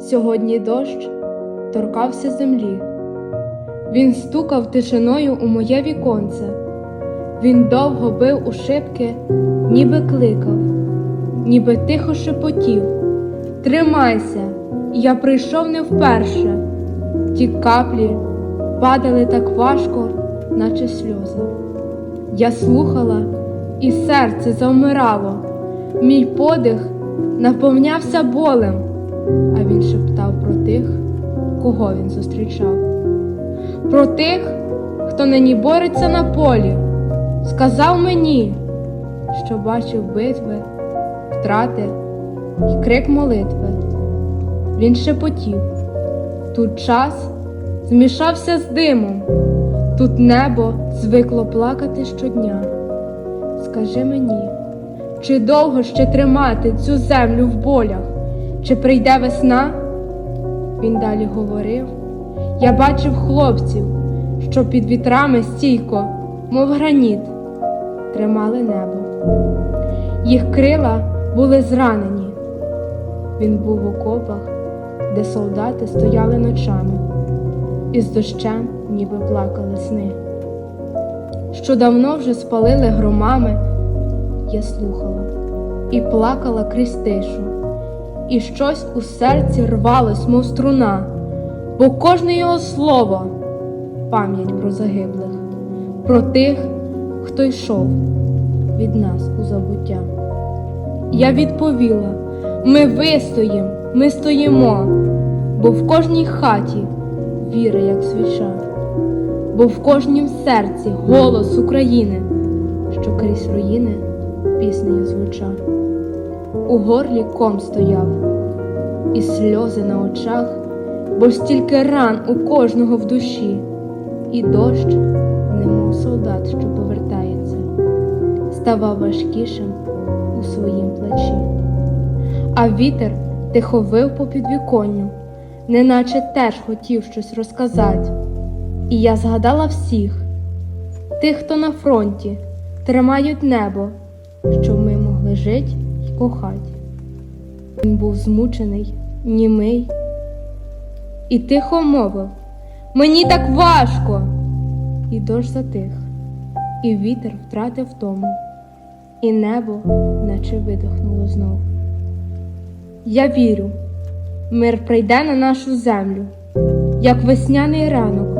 Сьогодні дощ торкався землі. Він стукав тишиною у моє віконце. Він довго бив у шибки, ніби кликав, ніби тихо шепотів. Тримайся, я прийшов не вперше. Ті каплі падали так важко, наче сльози. Я слухала, і серце завмирало. Мій подих наповнявся болем, а він шептав про тих, кого він зустрічав. Про тих, хто нині бореться на полі, сказав мені, що бачив битви, втрати і крик молитви. Він шепотів. Тут час змішався з димом, тут небо звикло плакати щодня. Скажи мені, чи довго ще тримати цю землю в болях, чи прийде весна? Він далі говорив. Я бачив хлопців, що під вітрами стійко, мов граніт, тримали небо. Їх крила були зранені. Він був в окопах, де солдати стояли ночами, і з дощем ніби плакали сни. Що давно вже спалили громами, я слухала і плакала крізь тишу, і щось у серці рвалось, мов струна, бо кожне його слово пам'ять про загиблих, про тих, хто йшов від нас у забуття. Я відповіла: ми вистоїм, ми стоїмо, бо в кожній хаті віра, як свіча, бо в кожнім серці голос України, що крізь руїни піснею звучав. У горлі ком стояв, і сльози на очах, бо стільки ран у кожного в душі, і дощ, немов солдат, що повертається, ставав важкішим у своїм плечі. А вітер тихо вив по підвіконню, неначе теж хотів щось розказати. І я згадала всіх, тих, хто на фронті тримають небо, щоб ми могли жити й кохати. Він був змучений, німий, і тихо мовив Мені так важко. І дощ затих, і вітер втратив тому, і небо наче видихнуло знов. Я вірю, мир прийде на нашу землю, як весняний ранок,